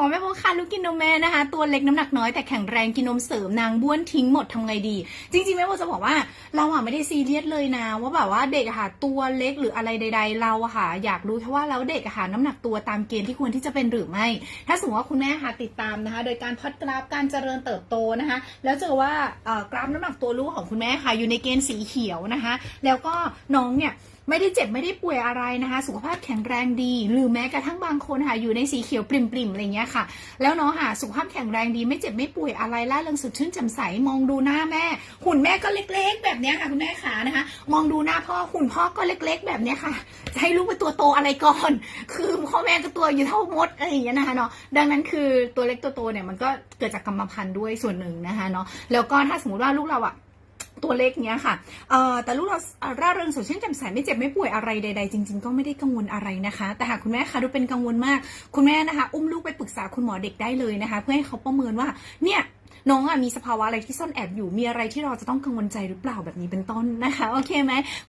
บอกว่าแม่โบค่ะลูกกินนมแม่นะคะ ตัวเล็กน้ำหนักน้อยแต่แข็งแรงกินนมเสริมนางบ้วนทิ้งหมดทำไงดี จริงๆแม่โบจะบอกว่าเราอะไม่ได้ซีเรียสเลยนะ ว่าแบบว่าเด็กค่ะตัวเล็กหรืออะไรใด ๆ เราอะค่ะ อยากรู้แค่ว่าแล้วเด็กค่ะน้ำหนักตัวตามเกณฑ์ที่ควรที่จะเป็นหรือไม่ ถ้าสมมติว่าคุณแม่ค่ะติดตามนะคะ โดยการพอดกราฟการเจริญเติบโตนะคะ แล้วเจอว่ากราฟน้ำหนักตัวลูกของคุณแม่ค่ะอยู่ในเกณฑ์สีเขียวนะคะ แล้วก็น้องเนี่ยไม่ได้เจ็บไม่ได้ป่วยอะไรนะคะ สุขภาพแข็งแรงดี หรือแม้กระทั่งบางคนค่ะอยู่ในสีเขียวปริมๆอะไรเงี้ยค่ะ แล้วเน้องค่ะสุขภาพแข็งแรงดีไม่เจ็บไม่ป่วยอะไรล่าเริงสดชื่นแจ่มใสมองดูหน้าแม่ หุ่นแม่ก็เล็ก ๆ แบบนี้ค่ะคุณแม่ขานะคะ มองดูหน้าพ่อหุ่นพ่อก็เล็ก ๆ แบบนี้ค่ะ จะให้ลูกเป็นตัวโตอะไรก่อน คือพ่อแม่ก็ตัวอยู่เท่ามดอะไรอย่างเงี้ยนะคะเนาะดังนั้นคือตัวเล็กตัวโตเนี่ยมันก็เกิดจากกรรมพันธุ์ด้วยส่วนหนึ่งนะคะเนาะแล้วก็ถ้าสมมติว่าลูกเราอะ ตัวเล็กเนี้ยค่ะ เอ่อ แต่ลูกเราร่าเริงสดชื่นแจ่มใสไม่เจ็บไม่ป่วยอะไรใด ๆ จริง ๆ ก็ไม่ได้กังวลอะไรนะคะ แต่หากคุณแม่คะดูเป็นกังวลมาก คุณแม่นะคะ อุ้มลูกไปปรึกษาคุณหมอเด็กได้เลยนะคะ เพื่อให้เขาประเมินว่า เนี่ยน้องอะมีสภาวะอะไรที่ซ่อนแอบอยู่ มีอะไรที่เราจะต้องกังวลใจหรือเปล่าแบบนี้เป็นต้นนะคะ โอเคไหม